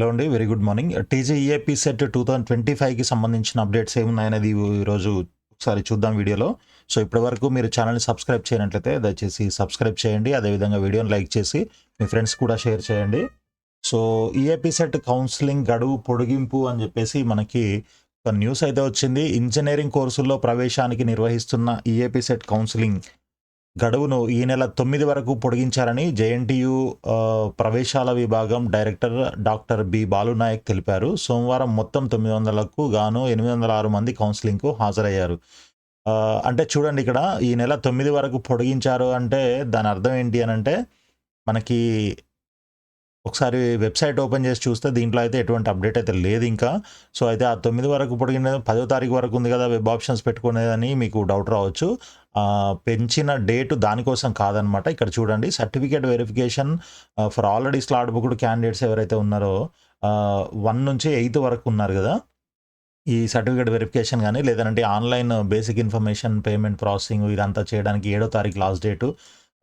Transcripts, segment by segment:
Hello అండి very good morning. TGEAP CET two thousand twenty ఫైవ్కి సంబంధించిన అప్డేట్స్ ఏమున్నాయనేది ఈరోజు ఒకసారి చూద్దాం వీడియోలో. సో ఇప్పటివరకు మీరు ఛానల్ని సబ్స్క్రైబ్ చేయనట్లయితే దయచేసి సబ్స్క్రైబ్ చేయండి. అదేవిధంగా వీడియోని లైక్ చేసి మీ ఫ్రెండ్స్ కూడా షేర్ చేయండి. సో ఈఏపీ సెట్ కౌన్సిలింగ్ గడువు పొడిగింపు అని చెప్పేసి మనకి ఒక న్యూస్ అయితే వచ్చింది. ఇంజనీరింగ్ కోర్సుల్లో ప్రవేశానికి నిర్వహిస్తున్న ఈఏపీ సెట్ కౌన్సిలింగ్ గడువును ఈ నెల తొమ్మిది వరకు పొడిగించారని జేఎన్టీయు ప్రవేశాల విభాగం డైరెక్టర్ డాక్టర్ బి. బాలునాయక్ తెలిపారు. సోమవారం మొత్తం తొమ్మిది వందలకు గాను ఎనిమిది వందల ఆరు మంది కౌన్సిలింగ్కు హాజరయ్యారు. అంటే చూడండి ఇక్కడ ఈ నెల తొమ్మిది వరకు పొడిగించారు అంటే దాని అర్థం ఏంటి అని అంటే మనకి ఒకసారి వెబ్సైట్ ఓపెన్ చేసి చూస్తే దీంట్లో అయితే ఎటువంటి అప్డేట్ అయితే లేదు ఇంకా. సో అయితే ఆ తొమ్మిది వరకు పొడిగిన పదో తారీఖు వరకు ఉంది కదా వెబ్ ఆప్షన్స్ పెట్టుకునేదని మీకు డౌట్ రావచ్చు. పెంచిన డేటు దానికోసం కాదనమాట. ఇక్కడ చూడండి certificate verification for already slot booked candidates ఎవరైతే ఉన్నారో వన్ నుంచి ఎయిత్ వరకు ఉన్నారు కదా. ఈ సర్టిఫికేట్ వెరిఫికేషన్ కానీ లేదంటే online basic information payment processing ఇదంతా చేయడానికి ఏడో తారీఖు లాస్ట్ డేటు.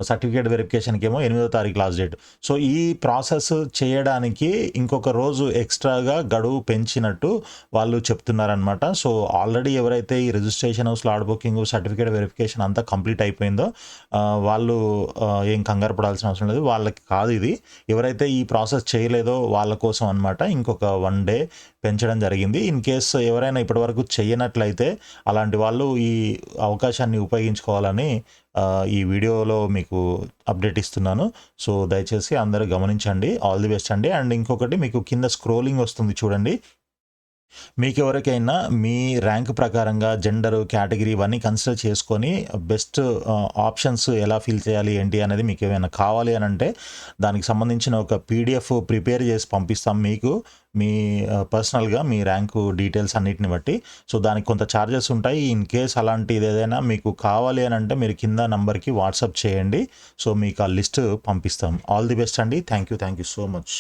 సర్టిఫికేట్ వెరిఫికేషన్కి ఏమో ఎనిమిదో తారీఖు లాస్ట్ డేట్. సో ఈ ప్రాసెస్ చేయడానికి ఇంకొక రోజు ఎక్స్ట్రాగా గడువు పెంచినట్టు వాళ్ళు చెప్తున్నారనమాట సో ఆల్రెడీ ఎవరైతే ఈ registration slot booking certificate verification అంతా కంప్లీట్ అయిపోయిందో వాళ్ళు ఏం కంగారు పడాల్సిన అవసరం లేదు. వాళ్ళకి కాదు ఇది. ఎవరైతే ఈ ప్రాసెస్ చేయలేదో వాళ్ళ కోసం అనమాట ఇంకొక వన్ డే పెంచడం జరిగింది. ఇన్ కేస్ ఎవరైనా ఇప్పటివరకు చేయనట్లయితే అలాంటి వాళ్ళు ఈ అవకాశాన్ని ఉపయోగించుకోవాలని ఈ వీడియోలో మీకు అప్డేట్ ఇస్తున్నాను. సో దయచేసి అందరూ గమనించండి. ఆల్ ది బెస్ట్ అండి. అండ్ ఇంకొకటి మీకు కింద స్క్రోలింగ్ వస్తుంది చూడండి. మీకు ఎవరికైనా మీ ర్యాంక్ ప్రకారంగా జెండర్ కేటగిరీ ఇవన్నీ కన్సిడర్ చేసుకొని uh, బెస్ట్ ఆప్షన్స్ uh, ఎలా ఫిల్ చేయాలి ఏంటి అనేది మీకు ఏమైనా కావాలి అని అంటే దానికి సంబంధించిన ఒక పీడిఎఫ్ ప్రిపేర్ చేసి పంపిస్తాం మీకు. మీ uh, పర్సనల్గా మీ ర్యాంకు డీటెయిల్స్ అన్నిటిని బట్టి. సో దానికి కొంత ఛార్జెస్ ఉంటాయి. ఇన్ కేస్ అలాంటిది ఏదైనా మీకు కావాలి అని అంటే మీరు కింద నంబర్కి వాట్సాప్ చేయండి. సో మీకు ఆ లిస్ట్ పంపిస్తాం. ఆల్ ది బెస్ట్ అండి. Thank you thank you so much